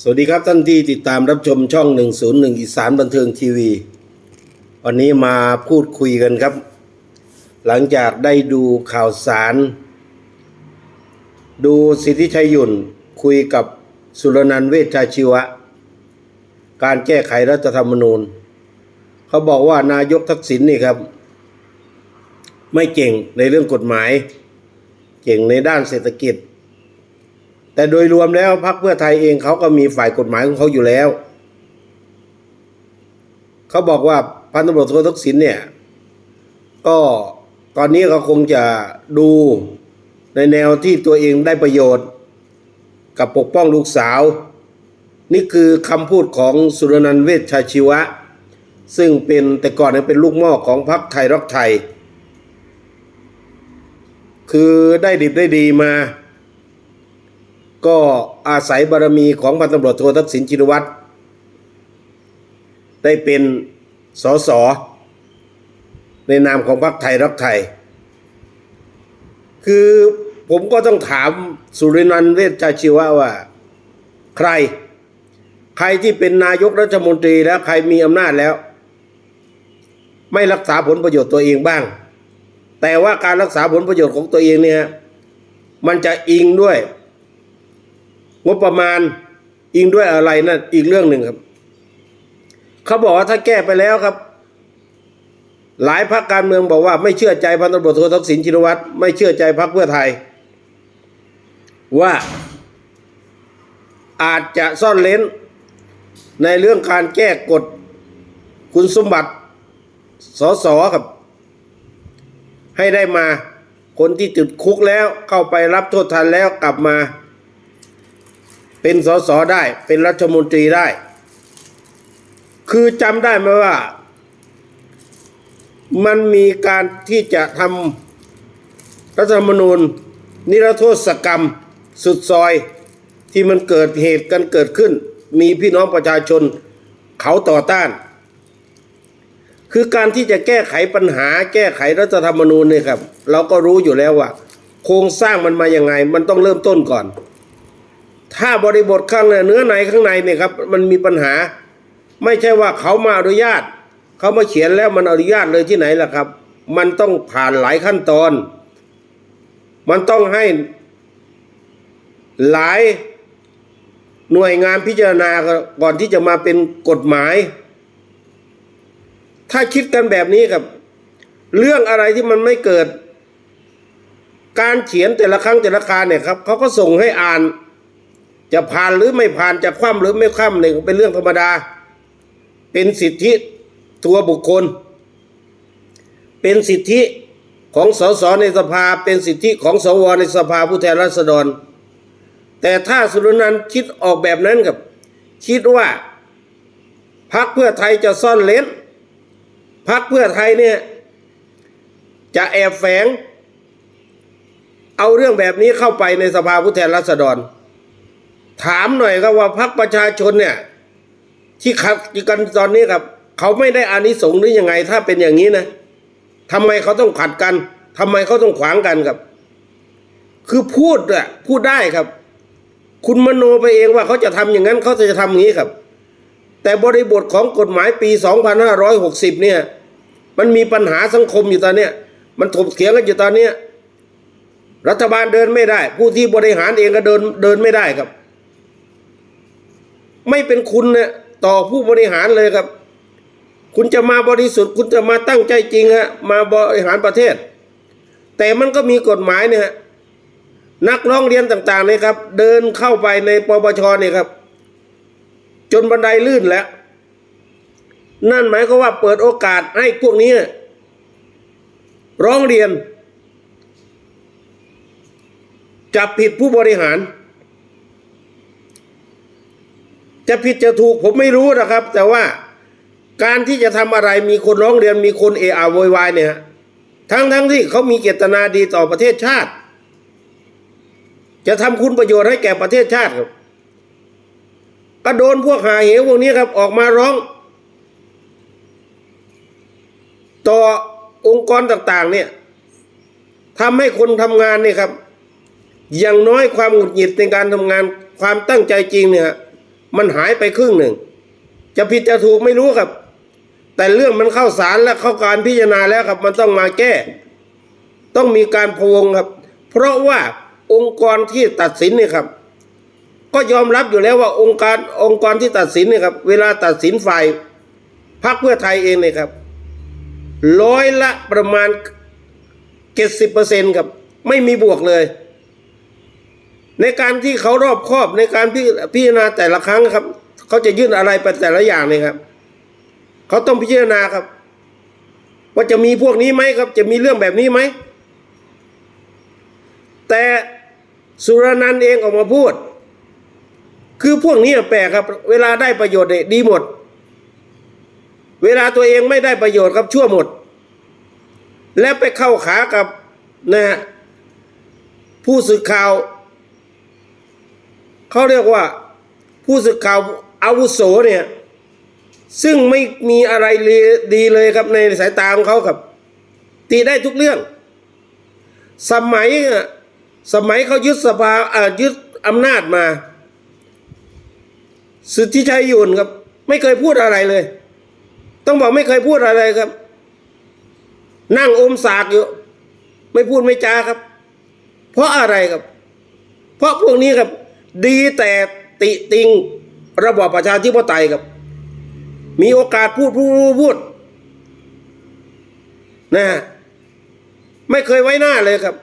สวัสดีครับท่านที่ติดตามรับชมช่อง 101 อีสานบันเทิงทีวี วันนี้มาพูดคุยกันครับ หลังจากได้ดูข่าวสาร ดูสิทธิชัยยุ่นคุยกับสุรนันทเวชชาชีวะ การแก้ไขรัฐธรรมนูญ เขาบอกว่านายกทักษิณนี่ครับ ไม่เก่งในเรื่องกฎหมาย เก่งในด้านเศรษฐกิจ แต่โดยรวมแล้วพรรคเพื่อไทยเองเขาก็มีฝ่ายกฎหมายของเขาอยู่แล้ว เขาบอกว่าพันตำรวจโททักษิณเนี่ย ก็ตอนนี้เขาคงจะดูในแนวที่ตัวเองได้ประโยชน์ กับปกป้องลูกสาว นี่คือคำพูดของสุรนันท์เวชชาชีวะ ซึ่งเป็นแต่ก่อนเนี่ยเป็นลูกม้อของพรรคไทยรักไทย คือได้ดิบได้ดีมา ก็อาศัยบารมีของพันตำรวจโททักษิณชินวัตร ได้เป็นสสในนามของพรรคไทยรักไทย คือผมก็ต้องถามสุรินันท์เวชชาชีวะว่า ใคร ใครที่เป็นนายกรัฐมนตรีแล้วใครมีอำนาจแล้ว ไม่รักษาผลประโยชน์ตัวเองบ้าง แต่ว่าการรักษาผลประโยชน์ของตัวเองเนี่ยมันจะอิงด้วย งบประมาณอิงด้วยอะไรนั่นอีกเรื่องหนึ่งครับ เขาบอกว่าถ้าแก้ไปแล้วครับ หลายพรรคการเมืองบอกว่าไม่เชื่อใจพันตำรวจโททักษิณชินวัตรไม่เชื่อใจพรรคเพื่อไทย ว่า อาจจะซ่อนเล้นในเรื่องการแก้กฎคุณสมบัติสสครับ ให้ได้มาคนที่ติดคุกแล้วเข้าไปรับโทษทันแล้วกลับมา เป็นสสได้ เป็นรัฐมนตรีได้ คือจำได้ไหมว่า มันมีการที่จะทำรัฐธรรมนูญ นิรโทษกรรมสุดซอยที่มันเกิดเหตุกันเกิดขึ้น มีพี่น้องประชาชนเขาต่อต้าน คือการที่จะแก้ไขปัญหา แก้ไขรัฐธรรมนูญเนี่ยครับ เราก็รู้อยู่แล้วว่า โครงสร้างมันมาอย่างไง มันต้องเริ่มต้นก่อน ถ้าบริบทข้างในเนื้อในข้างในเนี่ยครับ มันมีปัญหา ไม่ใช่ว่าเขามาอนุญาต เขามาเขียนแล้วมันอนุญาตเลยที่ไหนล่ะครับ มันต้องผ่านหลายขั้นตอน มันต้องให้หลายหน่วยงานพิจารณาก่อนที่จะมาเป็นกฎหมาย ถ้าคิดกันแบบนี้ครับ เรื่องอะไรที่มันไม่เกิด การเขียนแต่ละครั้งแต่ละคราเนี่ยครับเขาก็ส่งให้อ่าน จะผ่านหรือไม่ผ่านจะคว่ำหรือไม่คว่ำเนี่ยเป็นเรื่องธรรมดา เป็นสิทธิตัวบุคคล เป็นสิทธิของสสในสภาเป็นสิทธิของสวในสภาผู้แทนราษฎร แต่ถ้าสุรนันท์คิดออกแบบนั้นกับ คิดว่าพรรคเพื่อไทยจะซ่อนเลนพรรคเพื่อไทยเนี่ยจะแอบแฝง เอาเรื่องแบบนี้เข้าไปในสภาผู้แทนราษฎร ถามหน่อยครับว่าพรรคประชาชนเนี่ย ที่ขัดกันตอนนี้ครับ เขาไม่ได้อานิสงส์หรือยังไง ถ้าเป็นอย่างนี้นะทำไมเขาต้องขัดกันทำไมเขาต้องขวางกันครับ คือพูดอะพูดได้ครับ คุณมโนไปเองว่าเขาจะทำอย่างนั้นเขาจะทำอย่างนี้ครับ แต่บริบทของกฎหมายปี 2560 เนี่ย มันมีปัญหาสังคมอยู่ตอนเนี้ยมันถกเถียงกันอยู่ตอนเนี้ยรัฐบาลเดินไม่ได้ ผู้ที่บริหารเองก็เดินเดินไม่ได้ครับ ไม่เป็นคุณเนี่ยต่อผู้บริหารเลยครับ คุณจะมาบริสุทธิ์คุณจะมาตั้งใจจริงฮะมาบริหารประเทศ แต่มันก็มีกฎหมายเนี่ยฮะนักร้องเรียนต่างๆเนี่ยครับ เดินเข้าไปในปปชเนี่ยครับ จนบันไดลื่นแล้ว นั่นหมายก็ว่าเปิดโอกาสให้พวกนี้ ร้องเรียนจับผิดผู้บริหาร จะผิดจะถูกผมไม่รู้นะครับ แต่ว่าการที่จะทำอะไรมีคนร้องเรียนมีคนเออะโวยวายเนี่ยทั้งทั้งที่เขามีเจตนาดีต่อประเทศชาติ จะทำคุณประโยชน์ให้แก่ประเทศชาติครับก็โดนพวกหาเหวพวกนี้ครับออกมาร้อง ต่อองค์กรต่างๆเนี่ยทำให้คนทำงานเนี่ยครับ อย่างน้อยความหงุดหงิดในการทำงานความตั้งใจจริงเนี่ย มันหายไปครึ่งหนึ่ง จะผิดจะถูกไม่รู้ครับ แต่เรื่องมันเข้าศาลและเข้าการพิจารณาแล้วครับ มันต้องมาแก้ ต้องมีการพวงครับ เพราะว่าองค์กรที่ตัดสินเนี่ยครับ ก็ยอมรับอยู่แล้วว่าองค์การองค์กรที่ตัดสินเนี่ยครับ เวลาตัดสินฝ่ายพรรคเพื่อไทยเองเนี่ยครับร้อยละประมาณเจ็ดสิบเปอร์เซ็นครับ ไม่มีบวกเลย ในการที่เขารอบครอบในการพิจารณาแต่ละครั้งครับ เขาจะยื่นอะไรไปแต่ละอย่างเนี่ยครับ เขาต้องพิจารณาครับ ว่าจะมีพวกนี้ไหมครับ จะมีเรื่องแบบนี้ไหม แต่สุรนันท์เองออกมาพูด คือพวกนี้แปลกครับ เวลาได้ประโยชน์เนี่ยดีหมด เวลาตัวเองไม่ได้ประโยชน์ครับชั่วหมด และไปเข้าขากับนะฮะผู้สื่อข่าว เขาเรียกว่าผู้สื่อข่าวอาวุโสเนี่ย ซึ่งไม่มีอะไรดีเลยครับในสายตาของเขาครับ ตีได้ทุกเรื่อง สมัยสมัยเขายึดสภาอ่ายึดอำนาจมา สุทธิชัยยุนครับ ไม่เคยพูดอะไรเลย ต้องบอกไม่เคยพูดอะไรครับ นั่งอมสากอยู่ ไม่พูดไม่จาครับ เพราะอะไรครับ เพราะพวกนี้ครับ ดีแต่ติติงระบอบประชาธิปไตยครับ มีโอกาสพูดพูดพูดพูดนะฮะไม่เคยไว้หน้าเลยครับ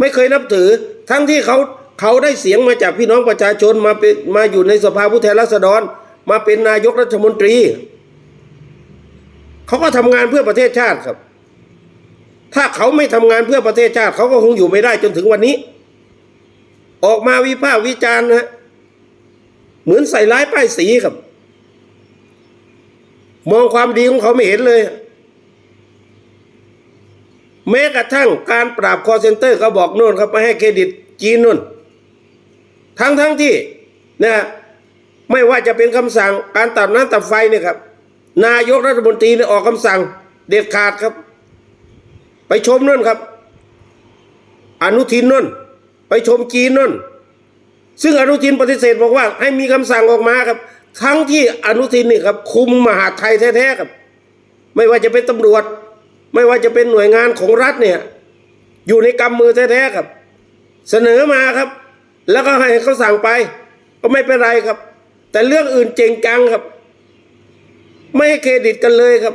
ไม่เคยนับถือ ทั้งที่เขาเขาได้เสียงมาจากพี่น้องประชาชนมาเป็นมาอยู่ในสภาผู้แทนราษฎร มาเป็นนายกรัฐมนตรี เขาก็ทำงานเพื่อประเทศชาติครับ ถ้าเขาไม่ทำงานเพื่อประเทศชาติ เขาก็คงอยู่ไม่ได้จนถึงวันนี้ ออกมาวิพากษ์วิจารณ์นะเหมือนใส่ร้ายป้ายสีครับ มองความดีของเขาไม่เห็นเลย แม้กระทั่งการปราบคอเซนเตอร์เขาบอกโน่นครับไปให้เครดิตจีนนู่น ทั้งทั้งที่นะไม่ว่าจะเป็นคำสั่งการตัดน้ำตัดไฟเนี่ยครับ นายกรัฐมนตรีเนี่ยออกคำสั่งเด็ดขาดครับ ไปชมนู่นครับ อนุทินนู่น ไปชมจีนนู่น ซึ่งอนุทินปฏิเสธบอกว่า ให้มีคำสั่งออกมาครับทั้งที่อนุทินนี่ครับ คุมมหาไทยแท้ๆครับ ไม่ว่าจะเป็นตำรวจ ไม่ว่าจะเป็นหน่วยงานของรัฐเนี่ย อยู่ในกำมือแท้ๆครับ เสนอมาครับ แล้วก็ให้เขาสั่งไป ก็ไม่เป็นไรครับ แต่เรื่องอื่นเจงจังครับ ไม่ให้เครดิตกันเลยครับ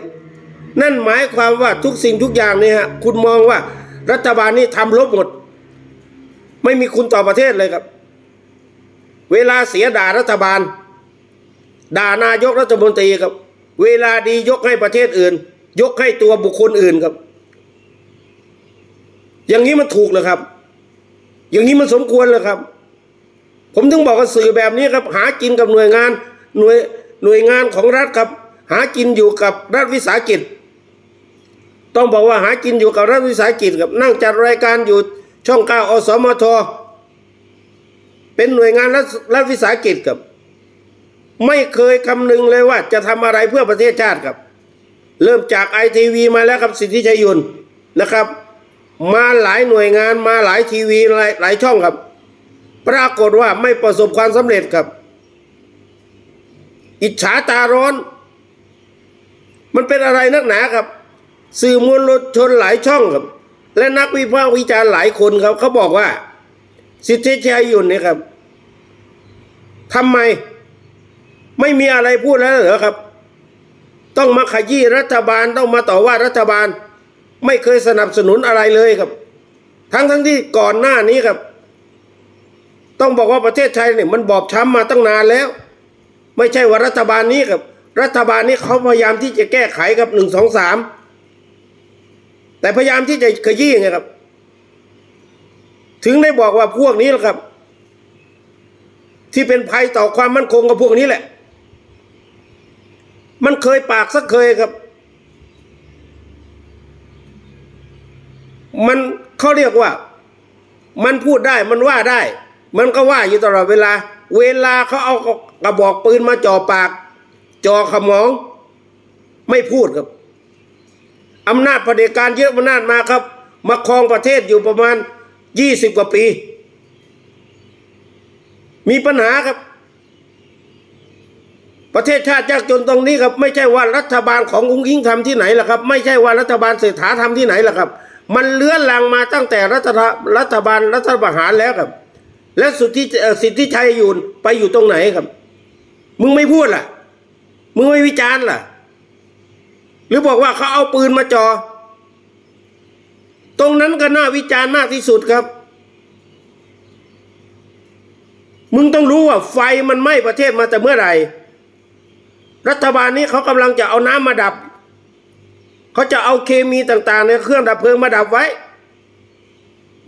นั่นหมายความว่าทุกสิ่งทุกอย่างเนี่ยฮะคุณมองว่ารัฐบาลนี้ทำลบหมด ไม่มีคุณต่อประเทศเลยครับ เวลาเสียด่ารัฐบาล ด่านายกรัฐมนตรีครับ เวลาดียกให้ประเทศอื่น ยกให้ตัวบุคคลอื่นครับ อย่างนี้มันถูกเหรอครับ อย่างนี้มันสมควรเหรอครับ ผมถึงบอกว่าสื่อแบบนี้ครับ หากินกับหน่วยงานหน่วยหน่วยงานของรัฐครับ หากินอยู่กับรัฐวิสาหกิจ ต้องบอกว่าหากินอยู่กับรัฐวิสาหกิจครับนั่งจัดรายการอยู่ ช่องเก้าอสมท เป็นหน่วยงานรัฐรัฐวิสาหกิจครับ ไม่เคยคำนึงเลยว่า จะทำอะไรเพื่อประเทศชาติครับ เริ่มจากไอทีวีมาแล้วครับสิทธิชัยยุนนะครับ มาหลายหน่วยงานมาหลายทีวีหลายหลายช่องครับ ปรากฏว่าไม่ประสบความสำเร็จครับ อิจฉาตาร้อน มันเป็นอะไรนักหนาครับ สื่อมวลชนหลายช่องครับ และนักวิพากษ์วิจารณ์หลายคนครับเขาบอกว่า สิทธิชัยยุนเนี่ยครับทำไมไม่มีอะไรพูดแล้วเหรอครับ ต้องมาขยี้รัฐบาลต้องมาต่อว่ารัฐบาล ไม่เคยสนับสนุนอะไรเลยครับ ทั้งทั้งที่ก่อนหน้านี้ครับ ต้องบอกว่าประเทศไทยเนี่ยมันบอบช้ำมาตั้งนานแล้ว ไม่ใช่ว่ารัฐบาลนี้ครับ รัฐบาลนี้เขาพยายามที่จะแก้ไขกับหนึ่งสองสาม แต่พยายามที่จะขยี้ไงครับ ถึงได้บอกว่าพวกนี้แหละครับ ที่เป็นภัยต่อความมั่นคงกับพวกนี้แหละ มันเคยปากสักเคยครับ มันเขาเรียกว่า มันพูดได้มันว่าได้ มันก็ว่าอยู่ตลอดเวลา เวลาเขาเอากระบอกปืนมาจ่อปาก จ่อขมอง ไม่พูดครับ อำนาจเผด็จการเยอะอำนาจมาครับ มาครองประเทศอยู่ประมาณยี่สิบกว่าปี มีปัญหาครับ ประเทศชาติยากจนตรงนี้ครับ ไม่ใช่ว่ารัฐบาลของอุ้งอิงทำที่ไหนล่ะครับ ไม่ใช่ว่ารัฐบาลเศรษฐาทำที่ไหนล่ะครับ มันเลื้อนลังมาตั้งแต่รัฐรัฐบาลรัฐประหารแล้วครับ และสุดที่สิทธิชัยอยู่ไปอยู่ตรงไหนครับ มึงไม่พูดล่ะ มึงไม่วิจารณ์ล่ะ หรือบอกว่าเขาเอาปืนมาจอ่อตรงนั้นก็น่าวิจารณ์มากที่สุดครับ มึงต้องรู้ว่าไฟมันไหม้ประเทศมาแต่เมื่อไหร่ รัฐบาลนี้เขากำลังจะเอาน้ำมาดับ เขาจะเอาเคมีต่างๆ ในเครื่องดับเพลิงมาดับไว้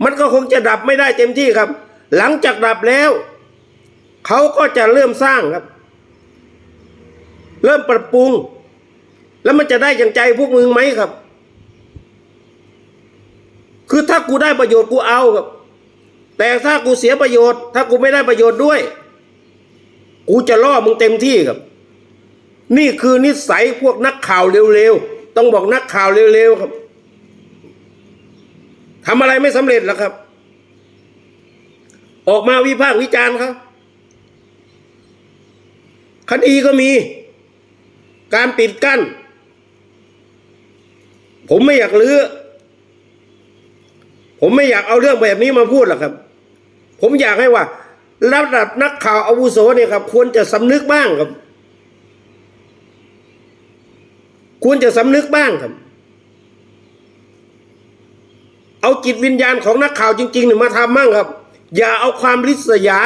มันก็คงจะดับไม่ได้เต็มที่ครับ หลังจากดับแล้ว เขาก็จะเริ่มสร้างครับ เริ่มปรับปรุง แล้วมันจะได้อย่างใจพวกมึงไหมครับ คือถ้ากูได้ประโยชน์กูเอาครับ แต่ถ้ากูเสียประโยชน์ ถ้ากูไม่ได้ประโยชน์ด้วย กูจะล่อมึงเต็มที่ครับ นี่คือนิสัยพวกนักข่าวเร็วๆ ต้องบอกนักข่าวเร็วๆครับทำอะไรไม่สำเร็จหรอกครับ ออกมาวิพากษ์วิจารณ์เขาคดีก็มี การปิดกั้น ผมไม่อยากลื้อผมไม่อยากเอาเรื่องแบบนี้มาพูดหรอกครับ ผมอยากให้ว่าระดับนักข่าวอาวุโสเนี่ยครับ ควรจะสำนึกบ้างครับ ควรจะสำนึกบ้างครับ เอาจิตวิญญาณของนักข่าวจริงๆเนี่ยมาทำบ้างครับ อย่าเอาความริษยา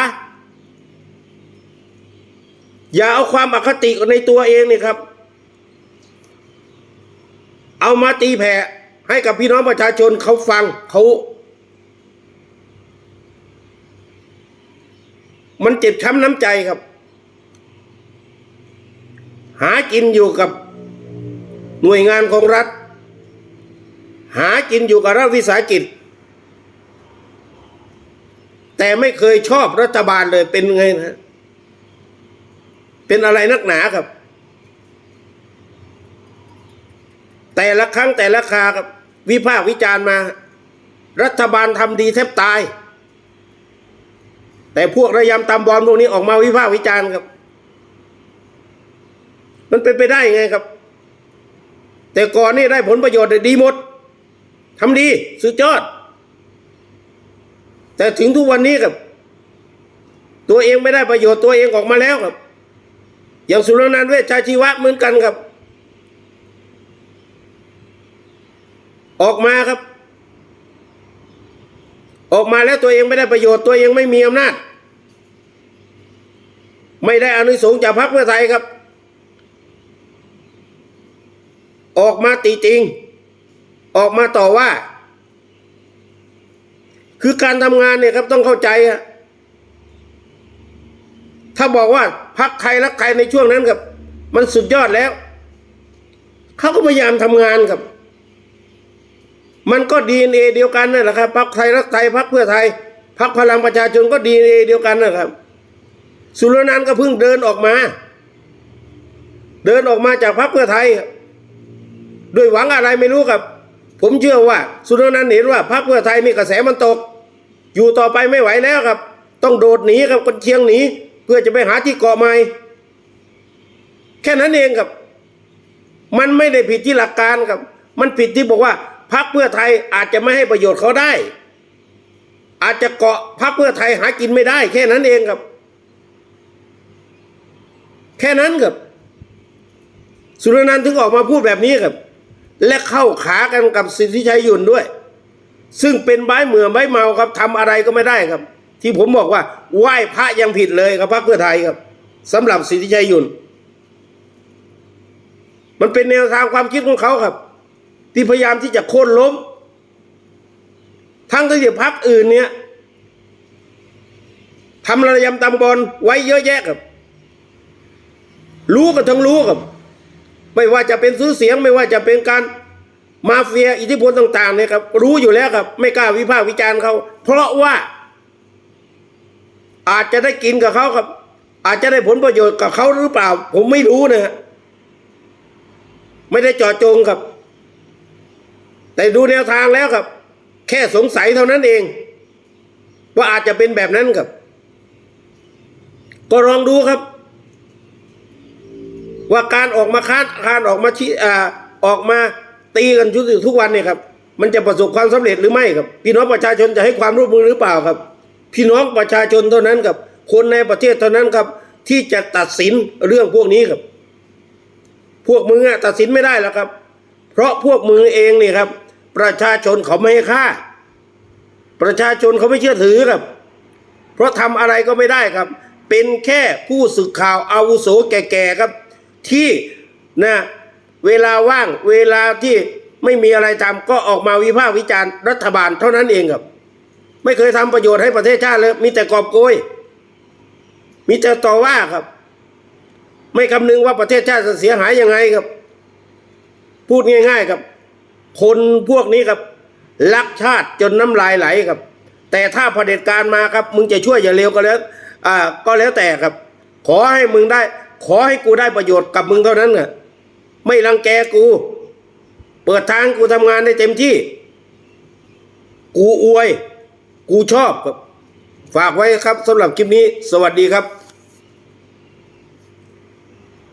อย่าเอาความอคติในตัวเองเนี่ครับ เอามาตีแผ่ให้กับพี่น้องประชาชนเขาฟังเขามันเจ็บช้ำน้ำใจครับ หากินอยู่กับหน่วยงานของรัฐ หากินอยู่กับรัฐวิสาหกิจ แต่ไม่เคยชอบรัฐบาลเลยเป็นไงนะเป็นอะไรนักหนาครับ แต่ละครั้งแต่ละคราครับวิพากษ์วิจารณ์มา รัฐบาลทำดีแทบตาย แต่พวกระยำตามบอลพวกนี้ออกมาวิพากษ์วิจารณ์ครับ มันเป็นไปได้ยังไงครับ แต่ก่อนนี่ได้ผลประโยชน์ดีหมดทำดีสุดยอด แต่ถึงทุกวันนี้ครับ ตัวเองไม่ได้ประโยชน์ตัวเองออกมาแล้วครับ อย่างสุรนันท์เวชชาชีวะเหมือนกันครับ ออกมาครับ ออกมาแล้วตัวเองไม่ได้ประโยชน์ตัวเองไม่มีอำนาจ ไม่ได้อนิสงส์จากพรรคเพื่อไทยครับ ออกมาตีจริง ออกมาต่อว่า คือการทำงานเนี่ยครับต้องเข้าใจอะถ้าบอกว่าพักใครรักใครในช่วงนั้นครับ มันสุดยอดแล้ว เขาก็พยายามทำงานครับ มันก็ดีเอเดียวกันนั่นแหละครับพักไทยรักไทยพักเพื่อไทยพักพลังประชาชนก็ดีเอเดียวกันนะครับ สุรนันท์ก็เพิ่งเดินออกมา เดินออกมาจากพักเพื่อไทยด้วยหวังอะไรไม่รู้ครับ ผมเชื่อว่า สุรนันท์เห็นว่าพรรคเพื่อไทยมีกระแสมันตก อยู่ต่อไปไม่ไหวแล้วครับ ต้องโดดหนีครับคนเชียงหนีเพื่อจะไปหาที่เกาะใหม่แค่นั้นเองครับ มันไม่ได้ผิดที่หลักการครับ มันผิดที่บอกว่า พรรคเพื่อไทยอาจจะไม่ให้ประโยชน์เขาได้ อาจจะเกาะพรรคเพื่อไทยหากินไม่ได้ แค่นั้นเองครับ แค่นั้นครับสุรนันท์ถึงออกมาพูดแบบนี้ครับ และเข้าขากันกับสิทธิชัยยุนด้วย ซึ่งเป็นใบเหมือใบเมาครับทำอะไรก็ไม่ได้ครับ ที่ผมบอกว่าไหว้พระยังผิดเลยครับพรรคเพื่อไทยครับสำหรับสิทธิชัยยุนมันเป็นแนวทางความคิดของเขาครับ ที่พยายามที่จะโค่นล้ม ทั้งที่พรรคอื่นเนี่ยทำระยำตำบอลไว้เยอะแยะครับรู้กันทั้งรู้ครับไม่ว่าจะเป็นซื้อเสียงไม่ว่าจะเป็นการมาเฟียอิทธิพลต่างๆเนี่ยครับ รู้อยู่แล้วครับ ไม่กล้าวิพากษ์วิจารณ์เขา เพราะว่า อาจจะได้กินกับเขาครับ อาจจะได้ผลประโยชน์กับเขาหรือเปล่า ผมไม่รู้นะฮะไม่ได้จาะจงครับ แต่ดูแนวทางแล้วครับ แค่สงสัยเท่านั้นเอง ว่าอาจจะเป็นแบบนั้นครับ ก็ลองดูครับ ว่าการออกมาค้านการออกมาชี้อ่าออกมาตีกันทุกทุกวันเนี่ยครับ มันจะประสบความสำเร็จหรือไม่ครับ พี่น้องประชาชนจะให้ความร่วมมือหรือเปล่าครับ พี่น้องประชาชนเท่านั้นครับ คนในประเทศเท่านั้นครับ ที่จะตัดสินเรื่องพวกนี้ครับ พวกมึงอะตัดสินไม่ได้แล้วครับ เพราะพวกมึงเองนี่ครับ ประชาชนเขาไม่ให้ค่า ประชาชนเขาไม่เชื่อถือครับ เพราะทำอะไรก็ไม่ได้ครับ เป็นแค่ผู้สื่อข่าวอาวุโสแก่ๆครับ ที่นะเวลาว่างเวลาที่ไม่มีอะไรทำก็ออกมาวิพากษ์วิจารณ์รัฐบาลเท่านั้นเองครับ ไม่เคยทำประโยชน์ให้ประเทศชาติเลย มีแต่กอบโกย มีแต่ต่อว่าครับ ไม่คำนึงว่าประเทศชาติจะเสียหายยังไงครับ พูดง่าย ๆ ครับ คนพวกนี้ครับรักชาติจนน้ำลายไหลครับ แต่ถ้าเผด็จการมาครับ มึงจะช่วยอย่าเร็วก็แล้วอ่าก็แล้วแต่ครับ ขอให้มึงได้ ขอให้กูได้ประโยชน์กับมึงเท่านั้นน่ะไม่รังแกกู เปิดทางกูทำงานได้เต็มที่ กูอวย กูชอบครับ ฝากไว้ครับสำหรับคลิปนี้ สวัสดีครับ